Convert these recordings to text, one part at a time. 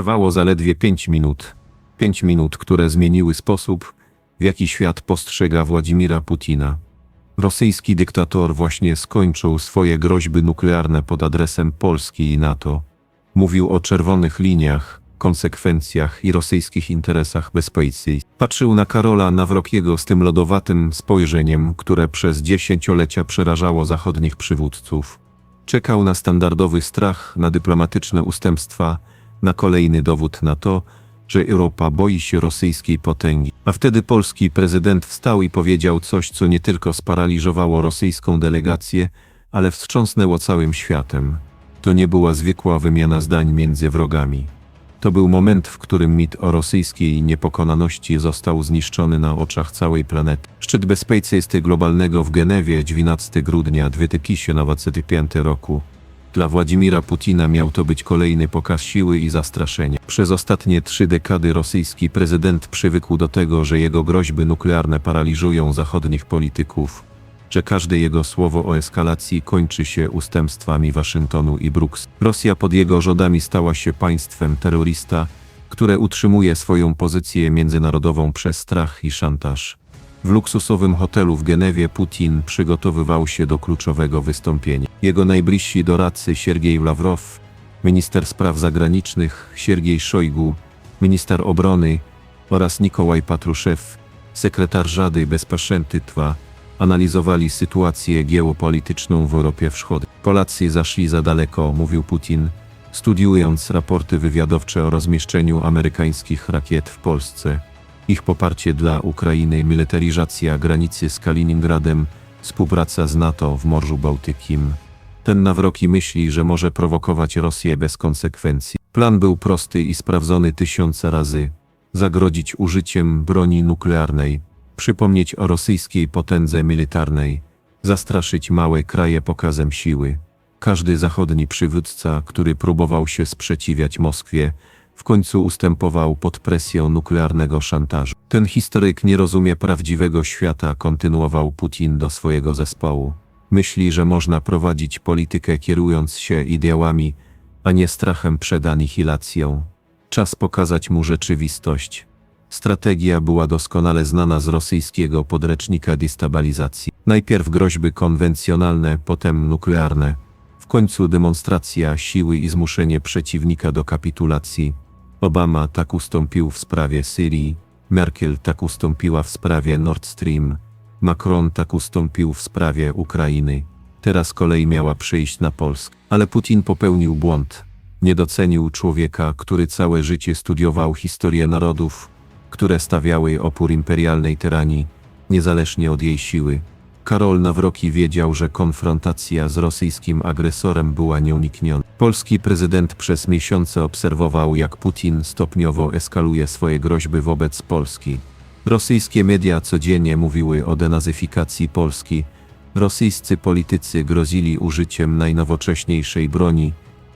Trwało zaledwie pięć minut. Pięć minut, które zmieniły sposób, w jaki świat postrzega Władimira Putina. Rosyjski dyktator właśnie skończył swoje groźby nuklearne pod adresem Polski i NATO. Mówił o czerwonych liniach, konsekwencjach i rosyjskich interesach bezpieczeństwa. Patrzył na Karola Nawrokiego z tym lodowatym spojrzeniem, które przez dziesięciolecia przerażało zachodnich przywódców. Czekał na standardowy strach, na dyplomatyczne ustępstwa, na kolejny dowód na to, że Europa boi się rosyjskiej potęgi. A wtedy polski prezydent wstał i powiedział coś, co nie tylko sparaliżowało rosyjską delegację, ale wstrząsnęło całym światem. To nie była zwykła wymiana zdań między wrogami. To był moment, w którym mit o rosyjskiej niepokonaności został zniszczony na oczach całej planety. Szczyt bezpieczeństwa globalnego w Genewie 12 grudnia 2025 roku. Dla Władimira Putina miał to być kolejny pokaz siły i zastraszenia. Przez ostatnie trzy dekady rosyjski prezydent przywykł do tego, że jego groźby nuklearne paraliżują zachodnich polityków, że każde jego słowo o eskalacji kończy się ustępstwami Waszyngtonu i Bruks. Rosja pod jego rządami stała się państwem terrorysta, które utrzymuje swoją pozycję międzynarodową przez strach i szantaż. W luksusowym hotelu w Genewie Putin przygotowywał się do kluczowego wystąpienia. Jego najbliżsi doradcy Siergiej Ławrow, minister spraw zagranicznych Siergiej Szojgu, minister obrony oraz Nikołaj Patruszew, sekretarz Rady Bezpieczeństwa, analizowali sytuację geopolityczną w Europie Wschodniej. Polacy zaszli za daleko, mówił Putin, studiując raporty wywiadowcze o rozmieszczeniu amerykańskich rakiet w Polsce. Ich poparcie dla Ukrainy, militaryzacja granicy z Kaliningradem, współpraca z NATO w Morzu Bałtykim. Ten Nawroki myśli, że może prowokować Rosję bez konsekwencji. Plan był prosty i sprawdzony tysiące razy. Zagrodzić użyciem broni nuklearnej, przypomnieć o rosyjskiej potędze militarnej, zastraszyć małe kraje pokazem siły. Każdy zachodni przywódca, który próbował się sprzeciwiać Moskwie, w końcu ustępował pod presją nuklearnego szantażu. Ten historyk nie rozumie prawdziwego świata, kontynuował Putin do swojego zespołu. Myśli, że można prowadzić politykę kierując się ideałami, a nie strachem przed anihilacją. Czas pokazać mu rzeczywistość. Strategia była doskonale znana z rosyjskiego podręcznika destabilizacji. Najpierw groźby konwencjonalne, potem nuklearne. W końcu demonstracja siły i zmuszenie przeciwnika do kapitulacji. Obama tak ustąpił w sprawie Syrii, Merkel tak ustąpiła w sprawie Nord Stream, Macron tak ustąpił w sprawie Ukrainy. Teraz kolej miała przyjść na Polskę. Ale Putin popełnił błąd. Nie docenił człowieka, który całe życie studiował historię narodów, które stawiały opór imperialnej tyranii, niezależnie od jej siły. Karol Nawroki wiedział, że konfrontacja z rosyjskim agresorem była nieunikniona. Polski prezydent przez miesiące obserwował, jak Putin stopniowo eskaluje swoje groźby wobec Polski. Rosyjskie media codziennie mówiły o denazyfikacji Polski. Rosyjscy politycy grozili użyciem najnowocześniejszej broni.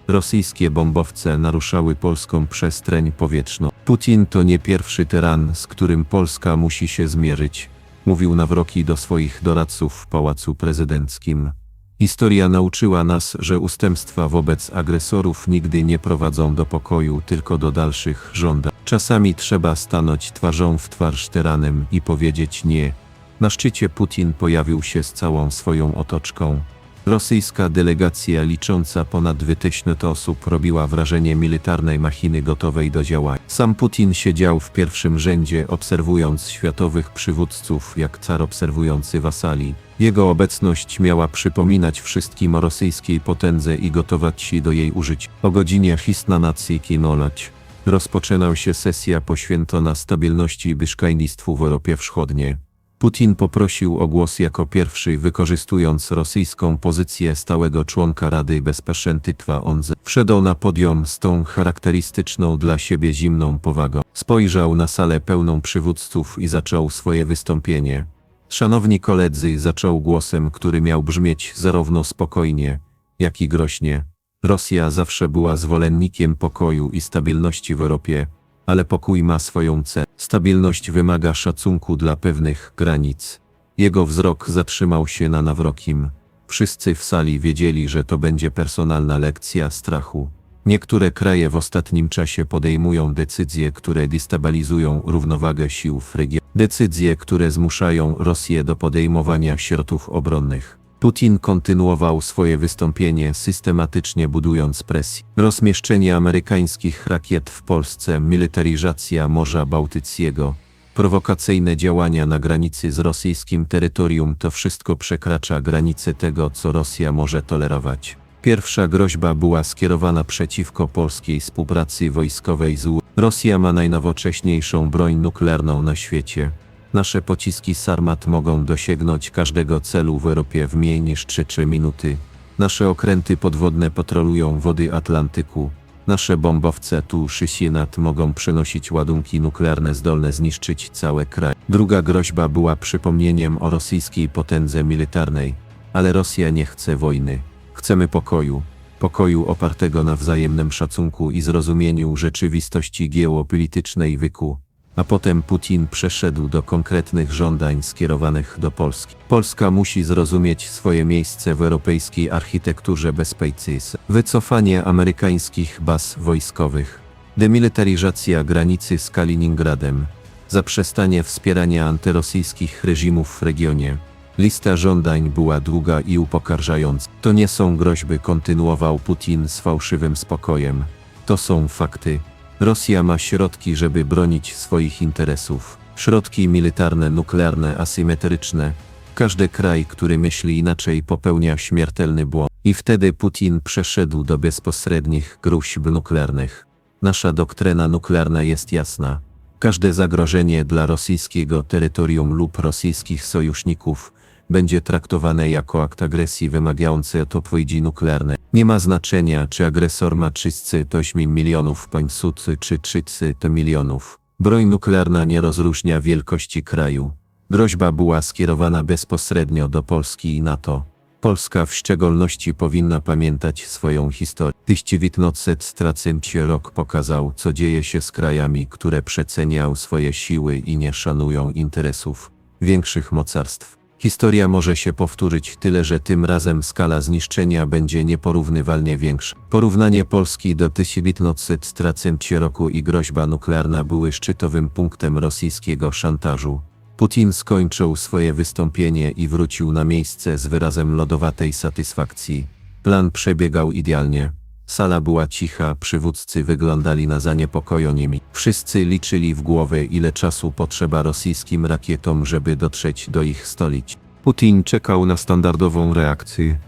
Rosyjskie bombowce naruszały polską przestrzeń powietrzną. Putin to nie pierwszy tyran, z którym Polska musi się zmierzyć mówił Nawroki do swoich doradców w Pałacu Prezydenckim. Historia nauczyła nas, że ustępstwa wobec agresorów nigdy nie prowadzą do pokoju, tylko do dalszych żądań. Czasami trzeba stanąć twarzą w twarz tyranem i powiedzieć nie. Na szczycie Putin pojawił się z całą swoją otoczką. Rosyjska delegacja licząca ponad 2000 osób robiła wrażenie militarnej machiny gotowej do działania. Sam Putin siedział w pierwszym rzędzie, obserwując światowych przywódców jak car obserwujący wasali. Jego obecność miała przypominać wszystkim o rosyjskiej potędze i gotować się do jej użycia. O godzinie Hisna nacji kinolać. Rozpoczynał się sesja poświęcona stabilności i bezpieczeństwu w Europie Wschodniej. Putin poprosił o głos jako pierwszy, wykorzystując rosyjską pozycję stałego członka Rady Bezpieczeństwa ONZ. Wszedł na podium z tą charakterystyczną dla siebie zimną powagą. Spojrzał na salę pełną przywódców i zaczął swoje wystąpienie. Szanowni koledzy, zaczął głosem, który miał brzmieć zarówno spokojnie, jak i groźnie. Rosja zawsze była zwolennikiem pokoju i stabilności w Europie, ale pokój ma swoją cenę. Stabilność wymaga szacunku dla pewnych granic. Jego wzrok zatrzymał się na Nawrokim. Wszyscy w sali wiedzieli, że to będzie personalna lekcja strachu. Niektóre kraje w ostatnim czasie podejmują decyzje, które destabilizują równowagę sił w regionie. Decyzje, które zmuszają Rosję do podejmowania środków obronnych. Putin kontynuował swoje wystąpienie, systematycznie budując presję. Rozmieszczenie amerykańskich rakiet w Polsce, militaryzacja Morza Bałtyckiego, prowokacyjne działania na granicy z rosyjskim terytorium to wszystko przekracza granice tego, co Rosja może tolerować. Pierwsza groźba była skierowana przeciwko polskiej współpracy wojskowej z U. Rosja ma najnowocześniejszą broń nuklearną na świecie. Nasze pociski Sarmat mogą dosięgnąć każdego celu w Europie w mniej niż 3-3 minuty. Nasze okręty podwodne patrolują wody Atlantyku. Nasze bombowce tu Szysienat mogą przenosić ładunki nuklearne zdolne zniszczyć cały kraj. Druga groźba była przypomnieniem o rosyjskiej potędze militarnej. Ale Rosja nie chce wojny. Chcemy pokoju. Pokoju opartego na wzajemnym szacunku i zrozumieniu rzeczywistości geopolitycznej wyku. A potem Putin przeszedł do konkretnych żądań skierowanych do Polski. Polska musi zrozumieć swoje miejsce w europejskiej architekturze bezpieczeństwa. Wycofanie amerykańskich baz wojskowych. Demilitaryzacja granicy z Kaliningradem. Zaprzestanie wspierania antyrosyjskich reżimów w regionie. Lista żądań była długa i upokarzająca. To nie są groźby, kontynuował Putin z fałszywym spokojem. To są fakty. Rosja ma środki, żeby bronić swoich interesów. Środki militarne, nuklearne, asymetryczne. Każdy kraj, który myśli inaczej, popełnia śmiertelny błąd. I wtedy Putin przeszedł do bezpośrednich gruźb nuklearnych. Nasza doktryna nuklearna jest jasna. Każde zagrożenie dla rosyjskiego terytorium lub rosyjskich sojuszników będzie traktowane jako akt agresji wymagający odpowiedzi nuklearnej. Nie ma znaczenia, czy agresor ma 308 milionów pańsucy czy 300 milionów. Broń nuklearna nie rozróżnia wielkości kraju. Groźba była skierowana bezpośrednio do Polski i NATO. Polska w szczególności powinna pamiętać swoją historię. 1930 rok pokazał, co dzieje się z krajami, które przeceniają swoje siły i nie szanują interesów większych mocarstw. Historia może się powtórzyć, tyle że tym razem skala zniszczenia będzie nieporównywalnie większa. Porównanie Polski do 1930 roku i groźba nuklearna były szczytowym punktem rosyjskiego szantażu. Putin skończył swoje wystąpienie i wrócił na miejsce z wyrazem lodowatej satysfakcji. Plan przebiegał idealnie. Sala była cicha, przywódcy wyglądali na zaniepokojonymi. Wszyscy liczyli w głowę, ile czasu potrzeba rosyjskim rakietom, żeby dotrzeć do ich stolic. Putin czekał na standardową reakcję.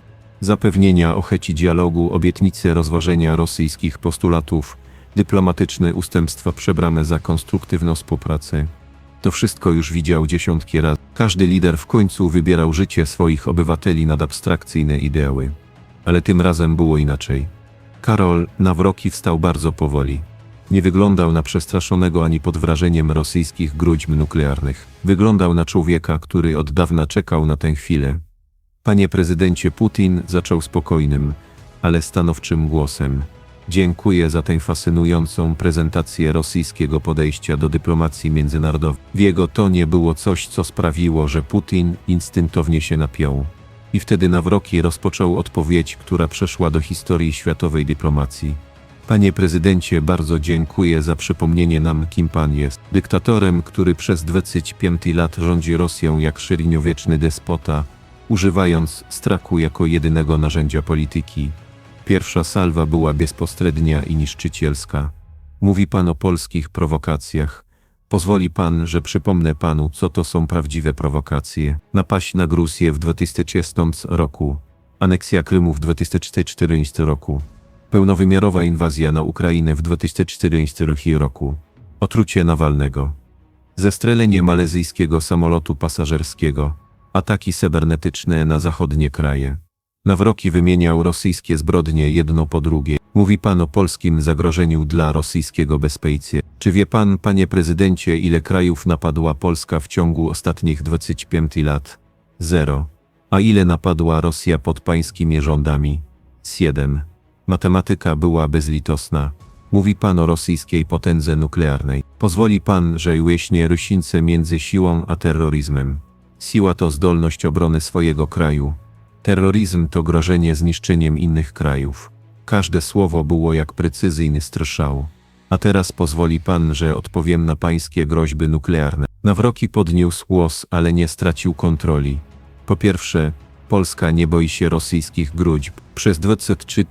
Zapewnienia o chęci dialogu, obietnice rozważenia rosyjskich postulatów, dyplomatyczne ustępstwa przebrane za konstruktywną współpracę. To wszystko już widział dziesiątki razy. Każdy lider w końcu wybierał życie swoich obywateli nad abstrakcyjne ideały. Ale tym razem było inaczej. Karol Nawroki wstał bardzo powoli. Nie wyglądał na przestraszonego ani pod wrażeniem rosyjskich gruźb nuklearnych. Wyglądał na człowieka, który od dawna czekał na tę chwilę. Panie prezydencie Putin zaczął spokojnym, ale stanowczym głosem. Dziękuję za tę fascynującą prezentację rosyjskiego podejścia do dyplomacji międzynarodowej. W jego tonie było coś, co sprawiło, że Putin instynktownie się napiął. I wtedy Nawroki rozpoczął odpowiedź, która przeszła do historii światowej dyplomacji. Panie prezydencie, bardzo dziękuję za przypomnienie nam, kim pan jest. Dyktatorem, który przez 25 lat rządzi Rosją jak średniowieczny despota, używając strachu jako jedynego narzędzia polityki. Pierwsza salwa była bezpośrednia i niszczycielska. Mówi pan o polskich prowokacjach. Pozwoli pan, że przypomnę panu, co to są prawdziwe prowokacje. Napaść na Gruzję w 2030 roku. Aneksja Krymu w 2014 roku. Pełnowymiarowa inwazja na Ukrainę w 2014 roku. Otrucie Nawalnego. Zestrelenie malezyjskiego samolotu pasażerskiego. Ataki cybernetyczne na zachodnie kraje. Nawroki wymieniał rosyjskie zbrodnie jedno po drugie. Mówi pan o polskim zagrożeniu dla rosyjskiego bezpieczeństwa. Czy wie pan, panie prezydencie, ile krajów napadła Polska w ciągu ostatnich 25 lat? Zero. A ile napadła Rosja pod pańskimi rządami? Siedem. Matematyka była bezlitosna. Mówi pan o rosyjskiej potędze nuklearnej. Pozwoli pan, że łyśnie rysińce między siłą a terroryzmem. Siła to zdolność obrony swojego kraju. Terroryzm to grożenie zniszczeniem innych krajów. Każde słowo było jak precyzyjny strzał. A teraz pozwoli pan, że odpowiem na pańskie groźby nuklearne. Nawroki podniósł głos, ale nie stracił kontroli. Po pierwsze, Polska nie boi się rosyjskich gruźb. Przez 23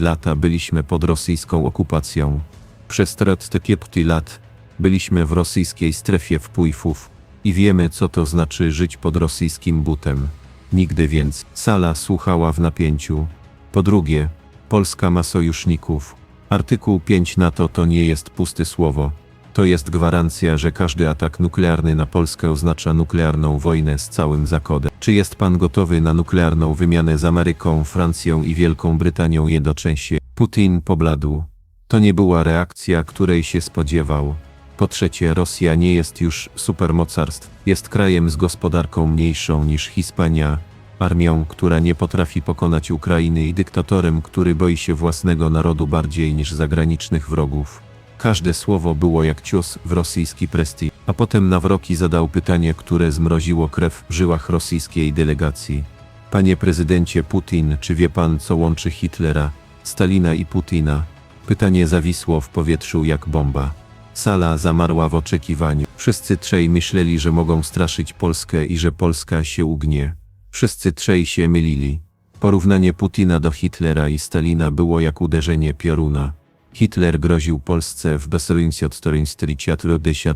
lata byliśmy pod rosyjską okupacją. Przez 45 lat byliśmy w rosyjskiej strefie wpływów i wiemy, co to znaczy żyć pod rosyjskim butem. Nigdy więc sala słuchała w napięciu. Po drugie, Polska ma sojuszników. Artykuł 5 NATO to nie jest puste słowo. To jest gwarancja, że każdy atak nuklearny na Polskę oznacza nuklearną wojnę z całym Zachodem. Czy jest pan gotowy na nuklearną wymianę z Ameryką, Francją i Wielką Brytanią jednocześnie? Putin pobladł. To nie była reakcja, której się spodziewał. Po trzecie, Rosja nie jest już supermocarstw. Jest krajem z gospodarką mniejszą niż Hiszpania, armią, która nie potrafi pokonać Ukrainy i dyktatorem, który boi się własnego narodu bardziej niż zagranicznych wrogów. Każde słowo było jak cios w rosyjski prestiż. A potem Nawroki zadał pytanie, które zmroziło krew w żyłach rosyjskiej delegacji. Panie prezydencie Putin, czy wie pan, co łączy Hitlera, Stalina i Putina? Pytanie zawisło w powietrzu jak bomba. Sala zamarła w oczekiwaniu. Wszyscy trzej myśleli, że mogą straszyć Polskę i że Polska się ugnie. Wszyscy trzej się mylili. Porównanie Putina do Hitlera i Stalina było jak uderzenie pioruna. Hitler groził Polsce w Besryńcjat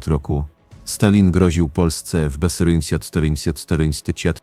roku. Stalin groził Polsce w Besryńcjat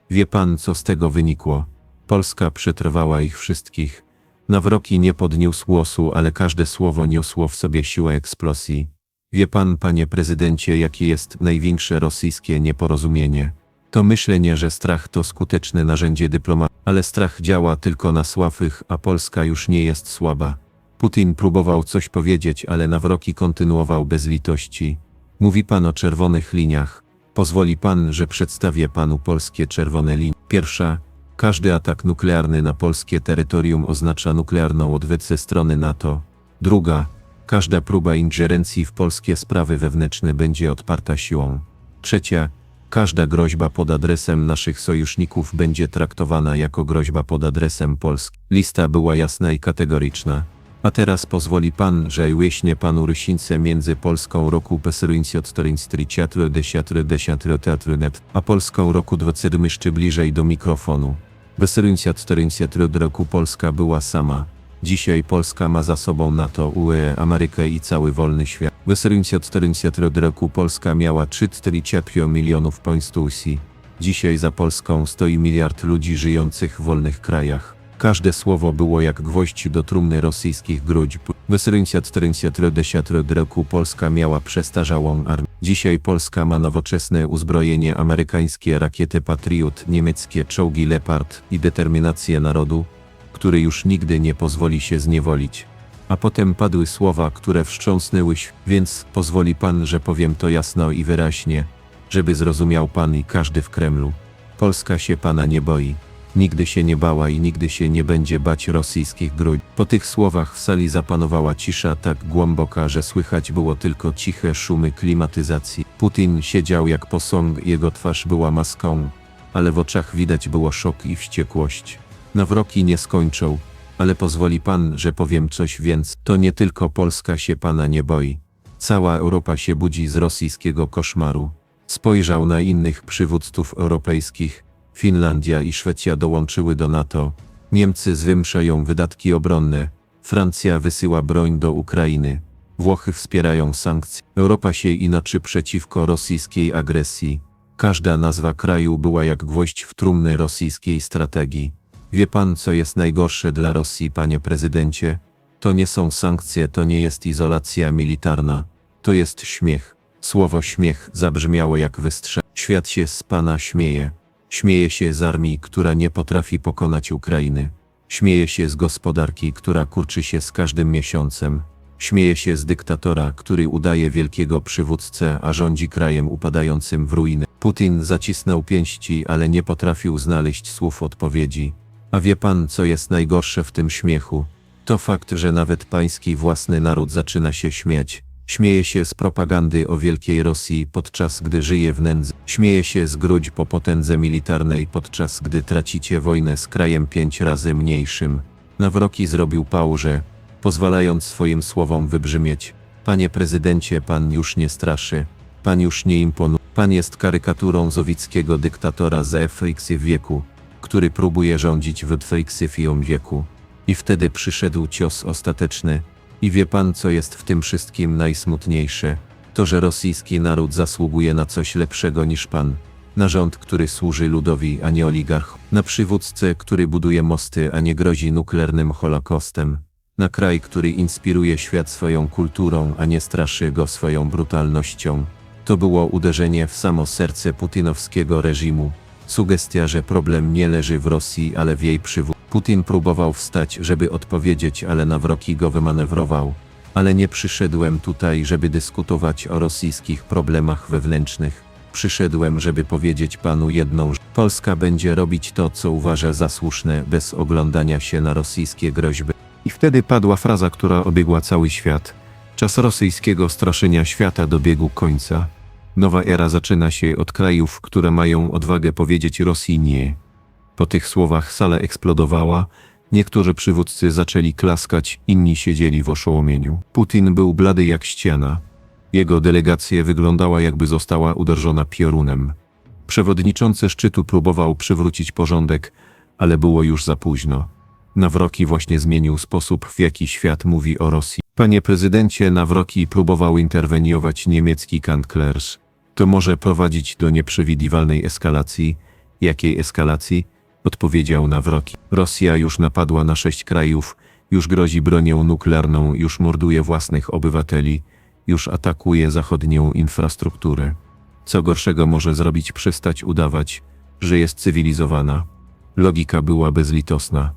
Wie pan, co z tego wynikło? Polska przetrwała ich wszystkich. Nawroki nie podniósł głosu, ale każde słowo niosło w sobie siłę eksplozji. Wie pan, panie prezydencie, jakie jest największe rosyjskie nieporozumienie? To myślenie, że strach to skuteczne narzędzie dyplomacji, ale strach działa tylko na słabych, a Polska już nie jest słaba. Putin próbował coś powiedzieć, ale Nawroki kontynuował bez litości. Mówi pan o czerwonych liniach. Pozwoli pan, że przedstawię panu polskie czerwone linie. Pierwsza. Każdy atak nuklearny na polskie terytorium oznacza nuklearną odwet ze strony NATO. Druga. Każda próba ingerencji w polskie sprawy wewnętrzne będzie odparta siłą. Trzecia. Każda groźba pod adresem naszych sojuszników będzie traktowana jako groźba pod adresem Polski. Lista była jasna i kategoryczna. A teraz pozwoli pan, że łyśnie panu rysińce między Polską roku Pesyryńcjottoryństry desiatry desiatry teatrynet, a Polską roku dwacydmyszczy bliżej do mikrofonu. Besyryńcjottoryńcjatry roku Polska była sama. Dzisiaj Polska ma za sobą NATO, UE, Amerykę i cały wolny świat. Besyryńcjottoryńcjatry roku Polska miała 3,4 milionów państwów. Dzisiaj za Polską stoi miliard ludzi żyjących w wolnych krajach. Każde słowo było jak gwoźdź do trumny rosyjskich gruźb. Wysyryńciat tręciat roku Polska miała przestarzałą armię. Dzisiaj Polska ma nowoczesne uzbrojenie amerykańskie rakiety Patriot, niemieckie czołgi Leopard i determinację narodu, który już nigdy nie pozwoli się zniewolić. A potem padły słowa, które wstrząsnęły, więc pozwoli pan, że powiem to jasno i wyraźnie, żeby zrozumiał pan i każdy w Kremlu. Polska się pana nie boi. Nigdy się nie bała i nigdy się nie będzie bać rosyjskich gruźb. Po tych słowach w sali zapanowała cisza tak głęboka, że słychać było tylko ciche szumy klimatyzacji. Putin siedział jak posąg, jego twarz była maską, ale w oczach widać było szok i wściekłość. Nawroki nie skończył, ale pozwoli pan, że powiem coś więc. To nie tylko Polska się pana nie boi. Cała Europa się budzi z rosyjskiego koszmaru. Spojrzał na innych przywódców europejskich, Finlandia i Szwecja dołączyły do NATO. Niemcy zwiększają wydatki obronne. Francja wysyła broń do Ukrainy. Włochy wspierają sankcje. Europa się inaczy przeciwko rosyjskiej agresji. Każda nazwa kraju była jak gwoźdź w trumny rosyjskiej strategii. Wie pan, co jest najgorsze dla Rosji, panie prezydencie? To nie są sankcje, to nie jest izolacja militarna. To jest śmiech. Słowo śmiech zabrzmiało jak wystrze. Świat się z pana śmieje. Śmieje się z armii, która nie potrafi pokonać Ukrainy. Śmieje się z gospodarki, która kurczy się z każdym miesiącem. Śmieje się z dyktatora, który udaje wielkiego przywódcę, a rządzi krajem upadającym w ruiny. Putin zacisnął pięści, ale nie potrafił znaleźć słów odpowiedzi. A wie pan, co jest najgorsze w tym śmiechu? To fakt, że nawet pański własny naród zaczyna się śmiać. Śmieje się z propagandy o wielkiej Rosji, podczas gdy żyje w nędzy. Śmieje się z grudź po potędze militarnej, podczas gdy tracicie wojnę z krajem pięć razy mniejszym. Nawroki zrobił pauzę, pozwalając swoim słowom wybrzmieć. Panie prezydencie, pan już nie straszy. Pan już nie imponuje. Pan jest karykaturą zowickiego dyktatora z Efryksy wieku, który próbuje rządzić w Efryksyfium wieku. I wtedy przyszedł cios ostateczny. I wie pan, co jest w tym wszystkim najsmutniejsze? To, że rosyjski naród zasługuje na coś lepszego niż pan. Na rząd, który służy ludowi, a nie oligarchom. Na przywódcę, który buduje mosty, a nie grozi nuklearnym holokaustem. Na kraj, który inspiruje świat swoją kulturą, a nie straszy go swoją brutalnością. To było uderzenie w samo serce putinowskiego reżimu. Sugestia, że problem nie leży w Rosji, ale w jej przywódcy. Putin próbował wstać, żeby odpowiedzieć, ale Nawroki go wymanewrował. Ale nie przyszedłem tutaj, żeby dyskutować o rosyjskich problemach wewnętrznych. Przyszedłem, żeby powiedzieć panu jedną rzecz. Polska będzie robić to, co uważa za słuszne, bez oglądania się na rosyjskie groźby. I wtedy padła fraza, która obiegła cały świat. Czas rosyjskiego straszenia świata dobiegł końca. Nowa era zaczyna się od krajów, które mają odwagę powiedzieć Rosji nie. Po tych słowach sala eksplodowała, niektórzy przywódcy zaczęli klaskać, inni siedzieli w oszołomieniu. Putin był blady jak ściana. Jego delegacja wyglądała jakby została uderzona piorunem. Przewodniczący szczytu próbował przywrócić porządek, ale było już za późno. Nawroki właśnie zmienił sposób, w jaki świat mówi o Rosji. Panie prezydencie, Nawroki próbował interweniować niemiecki kanclerz. To może prowadzić do nieprzewidywalnej eskalacji. Jakiej eskalacji? Odpowiedział Nawroki. Rosja już napadła na sześć krajów, już grozi bronią nuklearną, już morduje własnych obywateli, już atakuje zachodnią infrastrukturę. Co gorszego może zrobić przestać udawać, że jest cywilizowana? Logika była bezlitosna.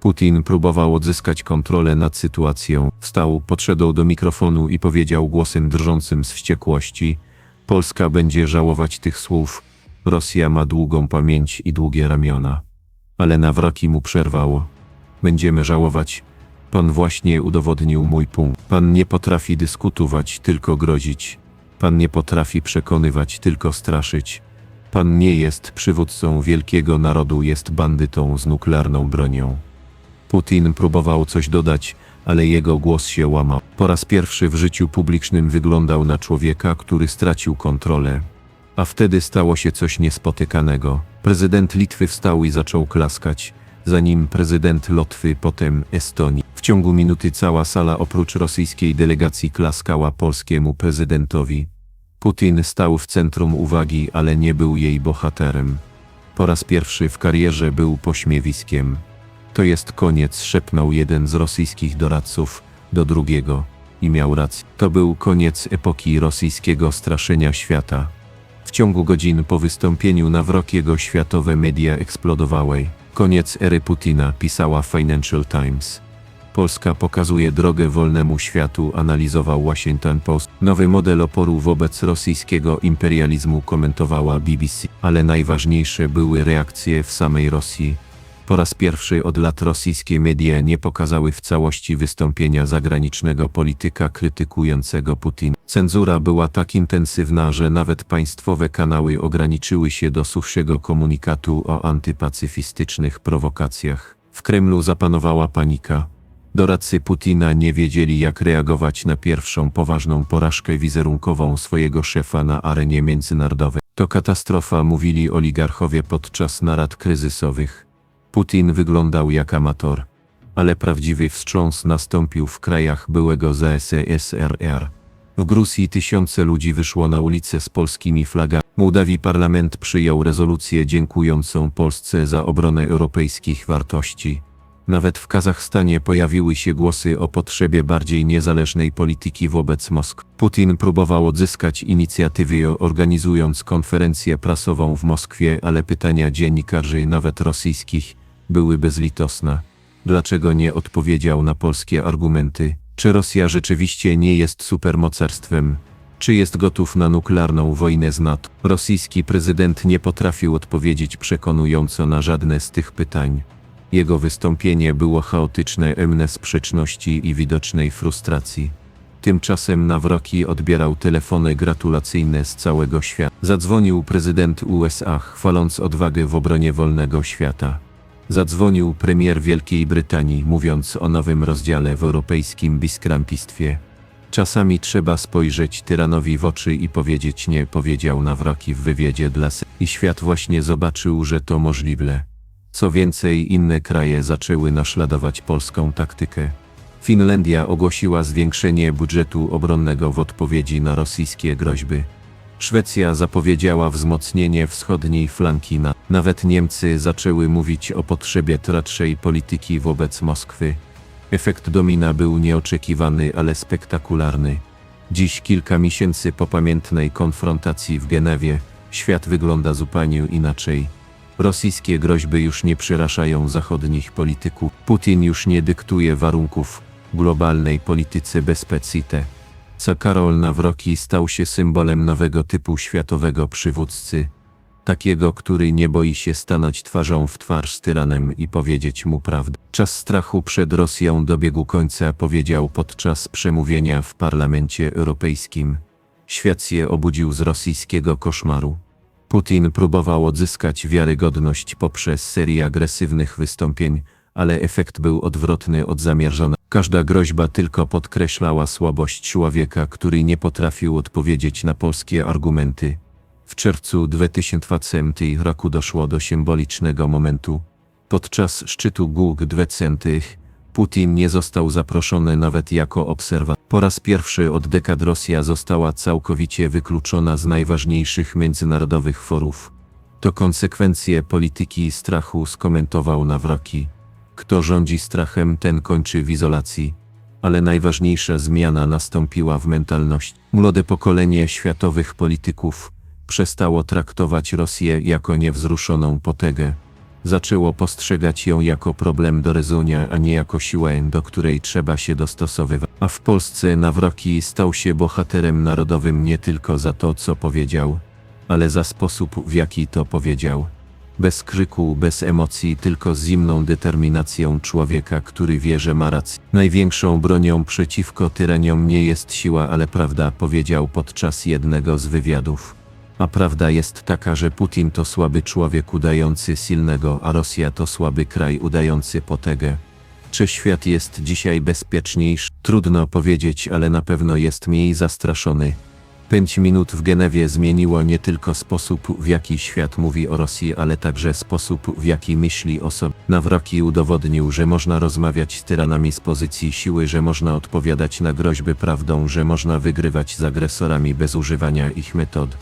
Putin próbował odzyskać kontrolę nad sytuacją. Wstał, podszedł do mikrofonu i powiedział głosem drżącym z wściekłości: Polska będzie żałować tych słów. Rosja ma długą pamięć i długie ramiona. Ale Nawroki mu przerwał. Będziemy żałować. Pan właśnie udowodnił mój punkt. Pan nie potrafi dyskutować, tylko grozić. Pan nie potrafi przekonywać, tylko straszyć. Pan nie jest przywódcą wielkiego narodu, jest bandytą z nuklearną bronią. Putin próbował coś dodać, ale jego głos się łamał. Po raz pierwszy w życiu publicznym wyglądał na człowieka, który stracił kontrolę. A wtedy stało się coś niespotykanego. Prezydent Litwy wstał i zaczął klaskać, za nim prezydent Lotwy, potem Estonii. W ciągu minuty cała sala oprócz rosyjskiej delegacji klaskała polskiemu prezydentowi. Putin stał w centrum uwagi, ale nie był jej bohaterem. Po raz pierwszy w karierze był pośmiewiskiem. To jest koniec, szepnął jeden z rosyjskich doradców do drugiego i miał rację. To był koniec epoki rosyjskiego straszenia świata. W ciągu godzin po wystąpieniu Nawrokiego światowe media eksplodowały. Koniec ery Putina, pisała Financial Times. Polska pokazuje drogę wolnemu światu, analizował Washington Post. Nowy model oporu wobec rosyjskiego imperializmu komentowała BBC. Ale najważniejsze były reakcje w samej Rosji. Po raz pierwszy od lat rosyjskie media nie pokazały w całości wystąpienia zagranicznego polityka krytykującego Putin. Cenzura była tak intensywna, że nawet państwowe kanały ograniczyły się do suchszego komunikatu o antypacyfistycznych prowokacjach. W Kremlu zapanowała panika. Doradcy Putina nie wiedzieli, jak reagować na pierwszą poważną porażkę wizerunkową swojego szefa na arenie międzynarodowej. To katastrofa, mówili oligarchowie podczas narad kryzysowych. Putin wyglądał jak amator, ale prawdziwy wstrząs nastąpił w krajach byłego ZSRR. W Gruzji tysiące ludzi wyszło na ulice z polskimi flagami. Mołdawii parlament przyjął rezolucję dziękującą Polsce za obronę europejskich wartości. Nawet w Kazachstanie pojawiły się głosy o potrzebie bardziej niezależnej polityki wobec Moskwy. Putin próbował odzyskać inicjatywy organizując konferencję prasową w Moskwie, ale pytania dziennikarzy, nawet rosyjskich, były bezlitosne. Dlaczego nie odpowiedział na polskie argumenty? Czy Rosja rzeczywiście nie jest supermocarstwem? Czy jest gotów na nuklearną wojnę z NATO? Rosyjski prezydent nie potrafił odpowiedzieć przekonująco na żadne z tych pytań. Jego wystąpienie było chaotyczne, pełne sprzeczności i widocznej frustracji. Tymczasem Nawroki odbierał telefony gratulacyjne z całego świata. Zadzwonił prezydent USA, chwaląc odwagę w obronie wolnego świata. Zadzwonił premier Wielkiej Brytanii, mówiąc o nowym rozdziale w europejskim biskrampistwie. Czasami trzeba spojrzeć tyranowi w oczy i powiedzieć nie, powiedział Nawroki w wywiadzie dla S. I świat właśnie zobaczył, że to możliwe. Co więcej, inne kraje zaczęły naśladować polską taktykę. Finlandia ogłosiła zwiększenie budżetu obronnego w odpowiedzi na rosyjskie groźby. Szwecja zapowiedziała wzmocnienie wschodniej flanki na. Nawet Niemcy zaczęły mówić o potrzebie twardszej polityki wobec Moskwy. Efekt domina był nieoczekiwany, ale spektakularny. Dziś kilka miesięcy po pamiętnej konfrontacji w Genewie, świat wygląda zupełnie inaczej. Rosyjskie groźby już nie przerażają zachodnich polityków. Putin już nie dyktuje warunków globalnej polityce bezpecite. Co Karol Nawroki stał się symbolem nowego typu światowego przywódcy. Takiego, który nie boi się stanąć twarzą w twarz z tyranem i powiedzieć mu prawdę. Czas strachu przed Rosją dobiegł końca, powiedział podczas przemówienia w Parlamencie Europejskim. Świat się obudził z rosyjskiego koszmaru. Putin próbował odzyskać wiarygodność poprzez serię agresywnych wystąpień, ale efekt był odwrotny od zamierzonego. Każda groźba tylko podkreślała słabość człowieka, który nie potrafił odpowiedzieć na polskie argumenty. W czerwcu 2020 roku doszło do symbolicznego momentu. Podczas szczytu GUG 20 Putin nie został zaproszony nawet jako obserwator. Po raz pierwszy od dekad Rosja została całkowicie wykluczona z najważniejszych międzynarodowych forów. To konsekwencje polityki strachu skomentował Nawroki. Kto rządzi strachem, ten kończy w izolacji. Ale najważniejsza zmiana nastąpiła w mentalności. Młode pokolenie światowych polityków przestało traktować Rosję jako niewzruszoną potęgę. Zaczęło postrzegać ją jako problem do rezonia, a nie jako siłę, do której trzeba się dostosowywać. A w Polsce Nawroki stał się bohaterem narodowym nie tylko za to, co powiedział, ale za sposób, w jaki to powiedział. Bez krzyku, bez emocji, tylko z zimną determinacją człowieka, który wie, że ma rację. Największą bronią przeciwko tyraniom nie jest siła, ale prawda, powiedział podczas jednego z wywiadów. A prawda jest taka, że Putin to słaby człowiek udający silnego, a Rosja to słaby kraj udający potęgę. Czy świat jest dzisiaj bezpieczniejszy? Trudno powiedzieć, ale na pewno jest mniej zastraszony. Pięć minut w Genewie zmieniło nie tylko sposób, w jaki świat mówi o Rosji, ale także sposób, w jaki myśli o sobie. Nawroki udowodnił, że można rozmawiać z tyranami z pozycji siły, że można odpowiadać na groźby prawdą, że można wygrywać z agresorami bez używania ich metod.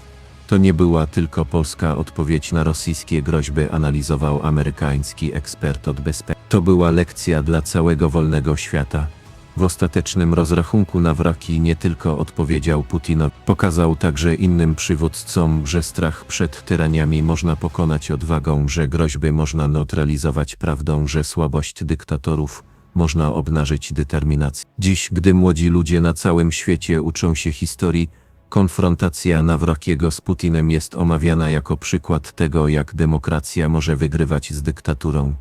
To nie była tylko polska odpowiedź na rosyjskie groźby, analizował amerykański ekspert od bezpieczeństwa. To była lekcja dla całego wolnego świata. W ostatecznym rozrachunku Nawraki nie tylko odpowiedział Putinowi, pokazał także innym przywódcom, że strach przed tyraniami można pokonać odwagą, że groźby można neutralizować prawdą, że słabość dyktatorów można obnażyć determinację. Dziś, gdy młodzi ludzie na całym świecie uczą się historii, konfrontacja Nawrokiego z Putinem jest omawiana jako przykład tego, jak demokracja może wygrywać z dyktaturą.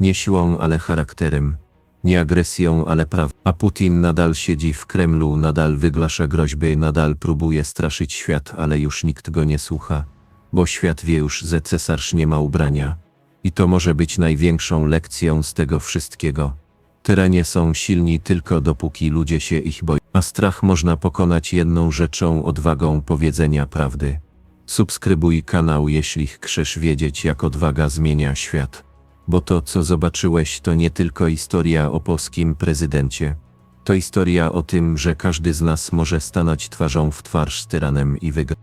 Nie siłą, ale charakterem nie agresją, ale prawdą. A Putin nadal siedzi w Kremlu, nadal wygłasza groźby, nadal próbuje straszyć świat, ale już nikt go nie słucha. Bo świat wie już, że cesarz nie ma ubrania. I to może być największą lekcją z tego wszystkiego. Tyranie są silni tylko dopóki ludzie się ich boją, a strach można pokonać jedną rzeczą odwagą powiedzenia prawdy. Subskrybuj kanał, jeśli chcesz wiedzieć, jak odwaga zmienia świat. Bo to, co zobaczyłeś, to nie tylko historia o polskim prezydencie. To historia o tym, że każdy z nas może stanąć twarzą w twarz z tyranem i wygrać.